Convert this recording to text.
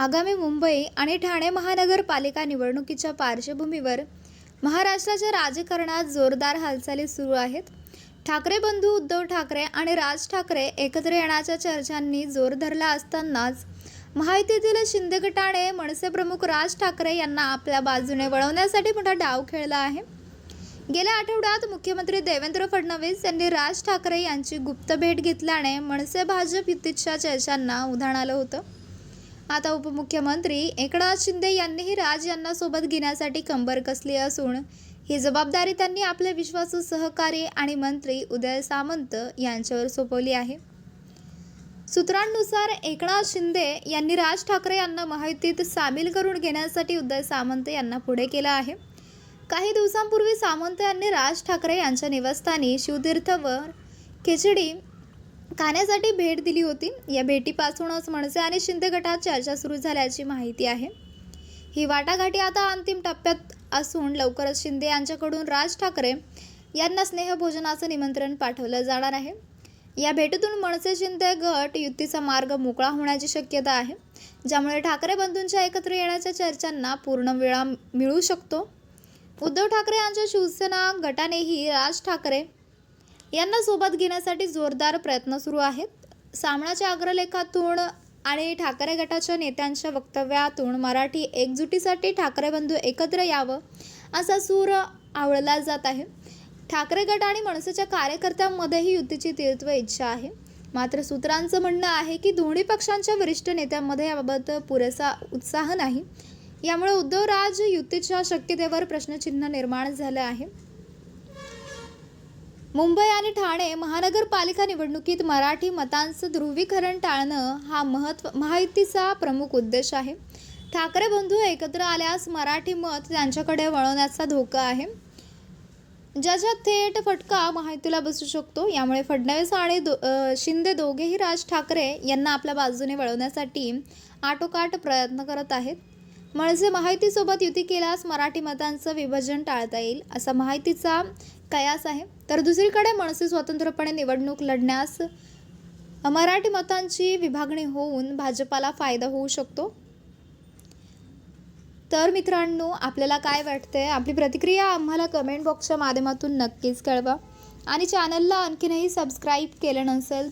आगामी मुंबई आणि ठाणे महानगरपालिका निवडणुकीच्या पार्श्वभूमीवर महाराष्ट्राच्या राजकारणात जोरदार हालचाली सुरू आहेत. ठाकरे बंधू उद्धव ठाकरे आणि राज ठाकरे एकत्र येण्याच्या चर्चांनी जोर धरला असतानाच महायुतीतील शिंदे गटाने मनसे प्रमुख राज ठाकरे यांना आपल्या बाजूने वळवण्यासाठी मोठा डाव खेळला आहे. गेल्या आठवड्यात मुख्यमंत्री देवेंद्र फडणवीस यांनी राज ठाकरे यांची गुप्त भेट घेतल्याने मनसे भाजप युतीच्या चर्चांना उधाण आलं होतं. आता उपमुख्यमंत्री एकनाथ शिंदे यांनीही राज यांना सोबत घेण्यासाठी कंबर कसली असून ही जबाबदारी त्यांनी आपले विश्वासू सहकारी आणि मंत्री उदय सामंत यांच्यावर सोपवली आहे. सूत्रांनुसार एकनाथ शिंदे यांनी राज ठाकरे यांना महायुतीत सामील करून घेण्यासाठी उदय सामंत यांना पुढे केलं आहे. काही दिवसांपूर्वी सामंत यांनी राज ठाकरे यांच्या निवासस्थानी शिवतीर्थवर खिचडी खाण्यासाठी भेट दिली होती. या भेटीपासूनच मनसे आणि शिंदे गटात चर्चा सुरू झाल्याची माहिती आहे. ही वाटाघाटी आता अंतिम टप्प्यात असून लवकरच शिंदे यांच्याकडून राज ठाकरे यांना स्नेहभोजनाचं निमंत्रण पाठवलं जाणार आहे. या भेटीतून मनसे शिंदे गट युतीचा मार्ग मोकळा होण्याची शक्यता आहे. ज्यामुळे ठाकरे बंधूंच्या एकत्र येण्याच्या चर्चांना पूर्ण वेळा मिळू शकतो. उद्धव ठाकरे यांच्या शिवसेना गटानेही राज ठाकरे यांना सोबत घेण्यासाठी जोरदार प्रयत्न सुरू आहेत. सामनाच्या अग्रलेखातून आणि ठाकरे गटाच्या नेत्यांच्या वक्तव्यातून मराठी एकजुटीसाठी ठाकरे बंधू एकत्र यावं असा सूर आवळला जात आहे. ठाकरे गट आणि मनसेच्या कार्यकर्त्यांमध्येही युतीची तीर्थ इच्छा आहे. मात्र सूत्रांचं म्हणणं आहे की दोन्ही पक्षांच्या वरिष्ठ नेत्यांमध्ये याबाबत पुरेसा उत्साह नाही. यामुळे उद्धवराज युतीच्या शक्यतेवर प्रश्नचिन्ह निर्माण झालं आहे. मुंबई आणि ठाणे महानगरपालिका निवडणुकीत मराठी मतांचं ध्रुवीकरण टाळणं हा महत्त्व माहितीचा प्रमुख उद्देश आहे. ठाकरे बंधू एकत्र आल्यास मराठी मत त्यांच्याकडे वळवण्याचा धोका आहे. ज्याच्या थेट फटका माहितीला बसू शकतो. यामुळे फडणवीस आणि दो शिंदे दोघेही राज ठाकरे यांना आपल्या बाजूने वळवण्यासाठी आटोकाट प्रयत्न करत आहेत. म्हणजे माहितीसोबत युती केल्यास मराठी मतांचं विभाजन टाळता येईल असा माहितीचा कयास आहे. तर दुसरीकडे मनसे स्वतंत्रपणे निवडणूक लढण्यास मराठी मतांची विभागणी होऊन भाजपाला फायदा होऊ शकतो. तर मित्रांनो आपल्याला काय वाटतंय? आपली प्रतिक्रिया आम्हाला कमेंट बॉक्सच्या माध्यमातून नक्कीच कळवा. आणि चॅनलला आणखीनही सबस्क्राईब केलं नसेल